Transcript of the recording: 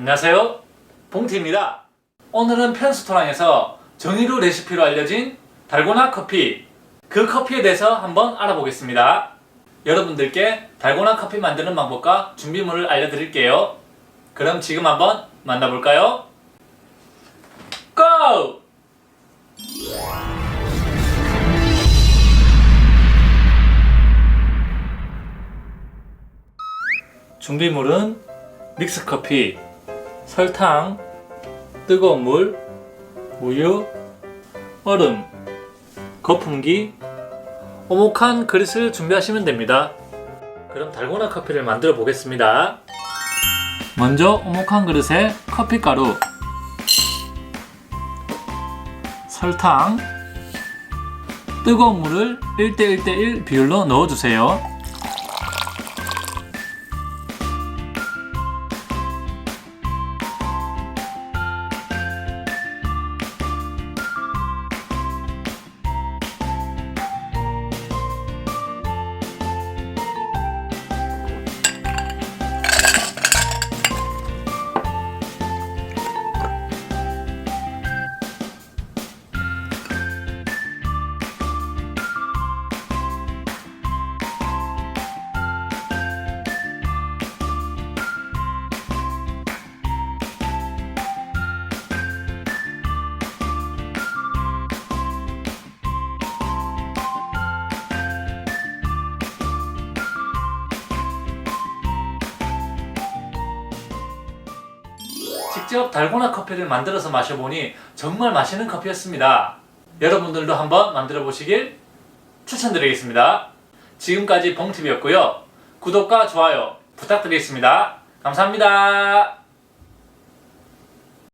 안녕하세요. 봉티입니다. 오늘은 편스토랑에서 정의루 레시피로 알려진 달고나 커피 그 커피에 대해서 한번 알아보겠습니다. 여러분들께 달고나 커피 만드는 방법과 준비물을 알려드릴게요. 그럼 지금 한번 만나볼까요? 고! 준비물은 믹스커피, 설탕, 뜨거운 물, 우유, 얼음, 거품기, 오목한 그릇을 준비하시면 됩니다. 그럼 달고나 커피를 만들어 보겠습니다. 먼저 오목한 그릇에 커피가루, 설탕, 뜨거운 물을 1대1대1 비율로 넣어주세요. 직접 달고나 커피를 만들어서 마셔보니 정말 맛있는 커피였습니다. 여러분들도 한번 만들어 보시길 추천드리겠습니다. 지금까지 봉팁이었고요. 구독과 좋아요 부탁드리겠습니다. 감사합니다.